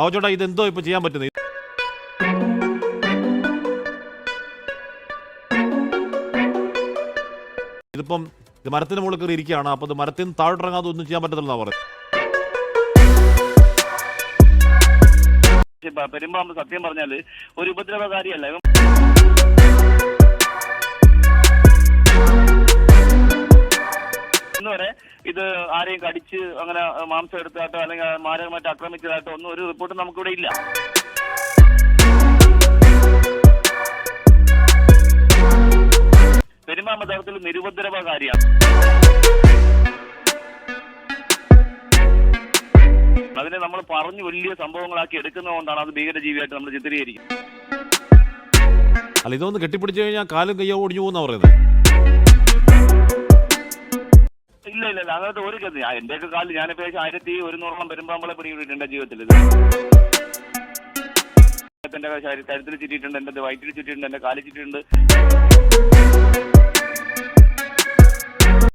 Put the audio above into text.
ബാബുചേട്ടാ ഇത് എന്തോ ഇപ്പൊ ചെയ്യാൻ പറ്റുന്നത് ഇതിപ്പം ഇത് മരത്തിന് മുകളിൽ കയറി ഇരിക്കുകയാണ്. അപ്പൊ ഇത് മരത്തിൽ നിന്ന് താഴോട്ടിറങ്ങാതെ ഒന്നും ചെയ്യാൻ പറ്റത്തില്ലെന്നാ പറയുന്നത് പെരുമ്പാമ്പ് സത്യം പറഞ്ഞാൽ ഒരു ഉപദ്രവകാരിയല്ല. ഇവൻ വരെ ഇത് ആരെയും കടിച്ച് അങ്ങനെ മാംസം എടുത്തായിട്ടോ അല്ലെങ്കിൽ മാരകമായിട്ട് ആക്രമിച്ചതായിട്ടോ ഒന്നും ഒരു റിപ്പോർട്ട് നമുക്കിവിടെ ഇല്ല. പെരുമ്പാമ്പ് നിരുപദ്രവ കാര്യമാണ് അതിനെ നമ്മൾ പറഞ്ഞു വലിയ സംഭവങ്ങളാക്കി എടുക്കുന്നതുകൊണ്ടാണ് അത് ഭീകരജീവിയായിട്ട് നമ്മൾ ചിത്രീകരിക്കുന്നത്. അല്ല ഇതൊന്ന് കെട്ടിപ്പിടിച്ചു കഴിഞ്ഞാൽ കാലും കയ്യോ ഒടിഞ്ഞു പോകുന്ന പറയുന്നത് ഇല്ല ഇല്ല. ഇല്ല അങ്ങനത്തെ ഒരു ഗതി എന്റെയൊക്കെ കാലിൽ ഞാൻ ഏകദേശം ആയിരത്തി ഒരുന്നൂറോളം പെരുമ്പാമ്പളെ പിടിയിട്ടുണ്ട് എന്റെ ജീവിതത്തിൽ എന്റെ കഴുത്തിൽ ചുറ്റിയിട്ടുണ്ട് എന്റെ വയറ്റിൽ ചുറ്റിയിട്ടുണ്ട് എന്റെ കാലിൽ ചുറ്റിയിട്ടുണ്ട്.